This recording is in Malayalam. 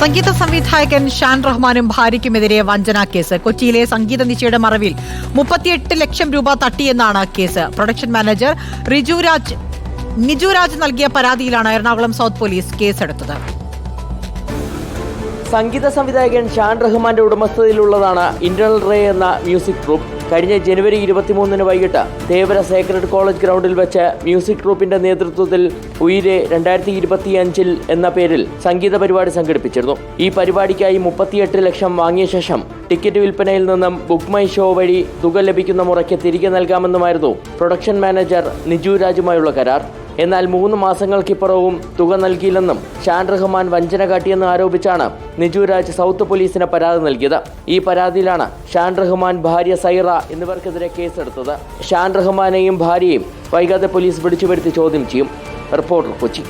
സംഗീത സംവിധായകൻ ഷാൻ റഹ്മാനും ഭാര്യയ്ക്കുമെതിരെ വഞ്ചനാ കേസ്. കൊച്ചിയിലെ സംഗീത നിശയുടെ മറവിൽ മുപ്പത്തിയെട്ട് ലക്ഷം രൂപ തട്ടിയെന്നാണ് case. Production manager Rijuraj Nijuraj നൽകിയ പരാതിയിലാണ് എറണാകുളം സൗത്ത് പോലീസ് കേസെടുത്തത്. സംഗീത സംവിധായകൻ ഷാൻ റഹ്മാന്റെ ഉടമസ്ഥതയിലുള്ളതാണ് ഇന്റർണൽ റേ എന്ന മ്യൂസിക് ഗ്രൂപ്പ്. കഴിഞ്ഞ ജനുവരി ഇരുപത്തിമൂന്നിന് വൈകിട്ട് തേവര സേക്രഡ് കോളേജ് ഗ്രൗണ്ടിൽ വെച്ച് മ്യൂസിക് ഗ്രൂപ്പിന്റെ നേതൃത്വത്തിൽ ഉയിരെ രണ്ടായിരത്തി ഇരുപത്തിയഞ്ചിൽ എന്ന പേരിൽ സംഗീത പരിപാടി സംഘടിപ്പിച്ചിരുന്നു. ഈ പരിപാടിക്കായി മുപ്പത്തിയെട്ട് ലക്ഷം വാങ്ങിയ ശേഷം ടിക്കറ്റ് വിൽപ്പനയിൽ നിന്നും ബുക്ക് മൈ ഷോ വഴി തുക ലഭിക്കുന്ന മുറയ്ക്ക് തിരികെ നൽകാമെന്നുമായിരുന്നു പ്രൊഡക്ഷൻ മാനേജർ നിജു രാജുമായുള്ള കരാർ. എന്നാൽ മൂന്ന് മാസങ്ങൾക്കിപ്പുറവും തുക നൽകിയില്ലെന്നും ഷാൻ റഹ്മാൻ വഞ്ചന കാട്ടിയെന്ന് ആരോപിച്ചാണ് നിജു രാജ് സൗത്ത് പോലീസിന് പരാതി നൽകിയത്. ഈ പരാതിയിലാണ് ഷാൻ റഹ്മാൻ ഭാര്യ സൈറ എന്നിവർക്കെതിരെ കേസെടുത്തത്. ഷാൻ റഹ്മാനെയും ഭാര്യയും വൈകാതെ പോലീസ് പിടിച്ചുവരുത്തി ചോദ്യം ചെയ്യും. റിപ്പോർട്ടർ കൊച്ചി.